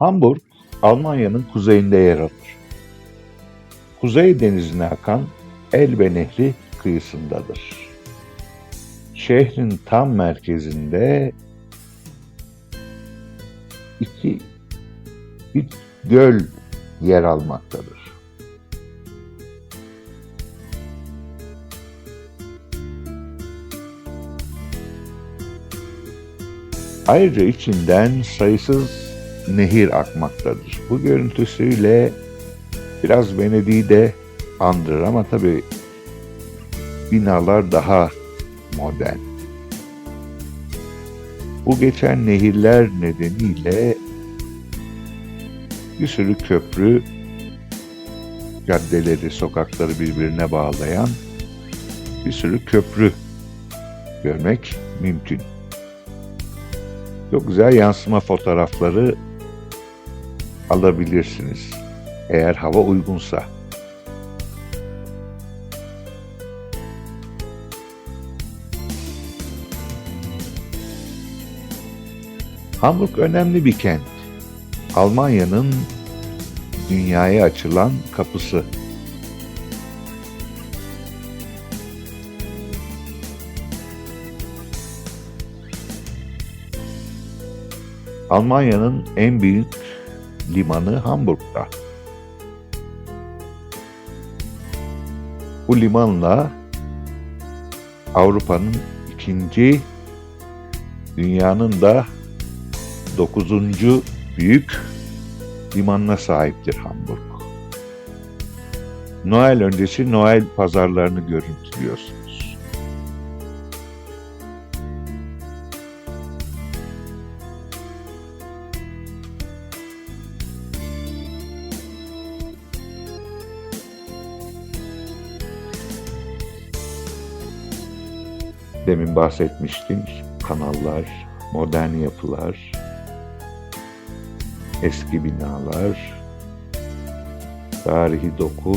Hamburg, Almanya'nın kuzeyinde yer alır. Kuzey denizine akan Elbe Nehri kıyısındadır. Şehrin tam merkezinde iki bir göl yer almaktadır. Ayrıca içinden sayısız nehir akmaktadır. Bu görüntüsüyle biraz Venedik'i de andırır ama tabii binalar daha modern. Bu geçen nehirler nedeniyle bir sürü köprü, caddeleri, sokakları birbirine bağlayan bir sürü köprü görmek mümkün. Çok güzel yansıma fotoğrafları alabilirsiniz. Eğer hava uygunsa. Hamburg önemli bir kent. Almanya'nın dünyaya açılan kapısı. Almanya'nın en büyük limanı Hamburg'da. Bu limanla Avrupa'nın ikinci, dünyanın da dokuzuncu büyük limanına sahiptir Hamburg. Noel öncesi Noel pazarlarını görüntülüyorsunuz. Demin bahsetmiştim. Kanallar, modern yapılar, eski binalar, tarihi doku.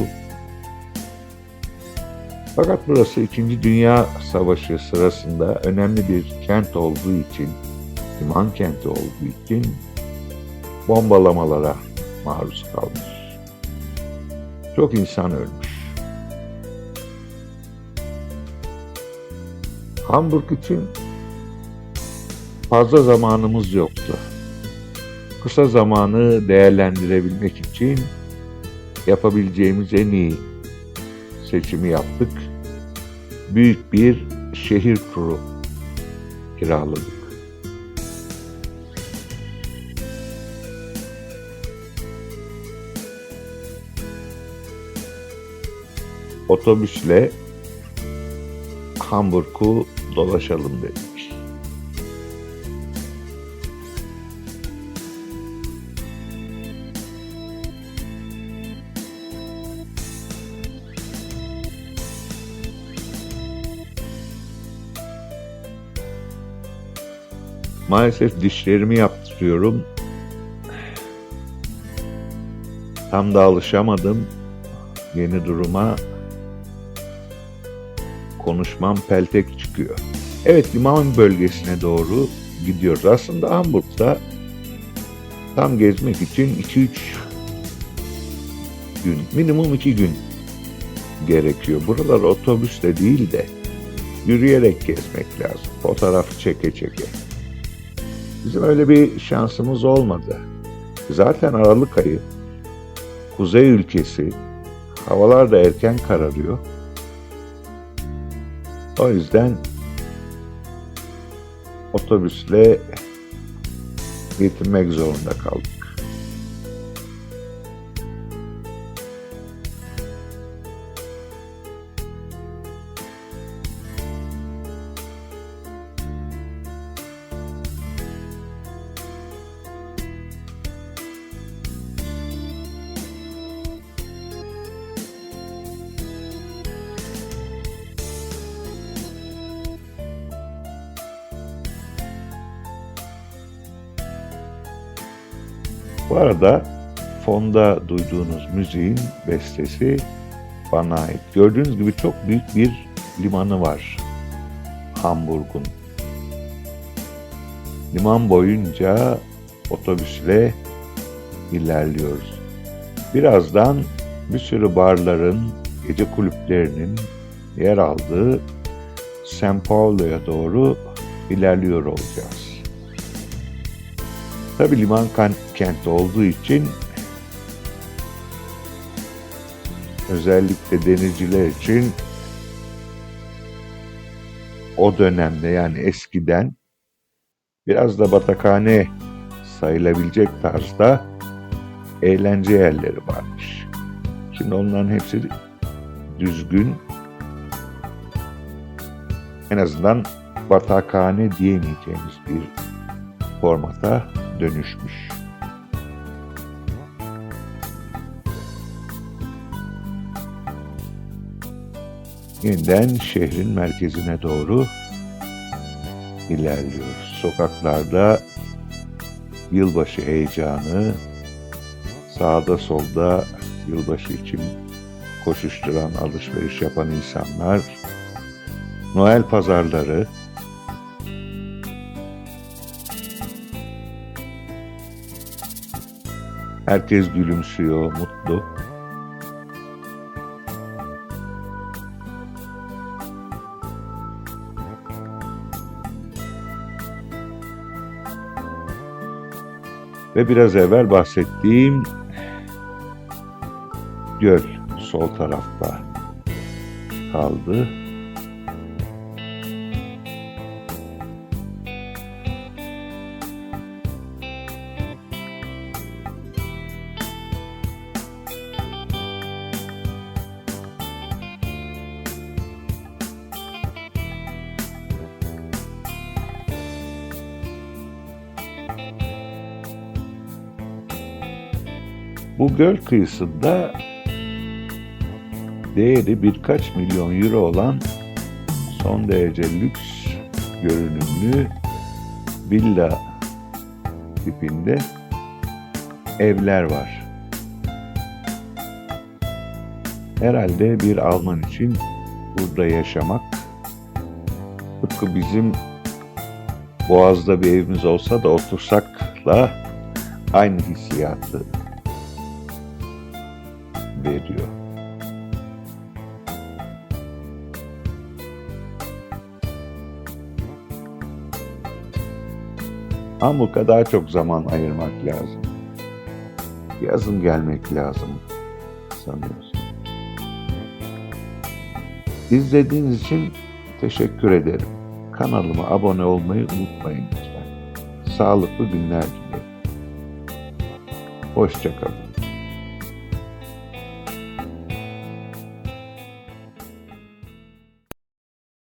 Fakat burası 2. Dünya Savaşı sırasında önemli bir kent olduğu için, liman kenti olduğu için bombalamalara maruz kalmış. Çok insan ölmüş. Hamburg için fazla zamanımız yoktu. Kısa zamanı değerlendirebilmek için yapabileceğimiz en iyi seçimi yaptık. Büyük bir şehir turu kiraladık. Otobüsle Hamburg'u dolaşalım dedik. Maalesef dişlerimi yaptırıyorum. Tam da alışamadım yeni duruma. Konuşmam peltek çıkıyor. Evet liman bölgesine doğru gidiyoruz. Aslında Hamburg'da tam gezmek için 2-3 gün, minimum 2 gün gerekiyor. Buralar otobüsle değil de yürüyerek gezmek lazım. Fotoğraf çeke çeke. Bizim öyle bir şansımız olmadı. Zaten Aralık ayı, kuzey ülkesi, havalar da erken kararıyor. O yüzden otobüsle getirmek zorunda kaldık. Bu arada fonda duyduğunuz müziğin bestesi bana ait. Gördüğünüz gibi çok büyük bir limanı var Hamburg'un. Liman boyunca otobüsle ilerliyoruz. Birazdan bir sürü barların, gece kulüplerinin yer aldığı São Paulo'ya doğru ilerliyor olacağız. Tabi liman kenti olduğu için özellikle denizciler için o dönemde yani eskiden biraz da batakhane sayılabilecek tarzda eğlence yerleri varmış. Şimdi onların hepsi düzgün en azından batakhane diyemeyeceğimiz bir formata dönüşmüş. Yeniden şehrin merkezine doğru ilerliyoruz. Sokaklarda yılbaşı heyecanı, sağda solda yılbaşı için koşuşturan, alışveriş yapan insanlar, Noel pazarları, herkes gülümsüyor, mutlu. Ve biraz evvel bahsettiğim göl sol tarafta kaldı. Bu göl kıyısında değeri birkaç milyon euro olan son derece lüks görünümlü villa tipinde evler var. Herhalde bir Alman için burada yaşamak tıpkı bizim Boğaz'da bir evimiz olsa da otursakla aynı hissiyatı veriyor. Hamburg'a daha çok zaman ayırmak lazım. Yazın gelmek lazım sanıyorsun. İzlediğiniz için teşekkür ederim. Kanalıma abone olmayı unutmayın lütfen. Sağlıklı günler dilerim. Hoşçakalın.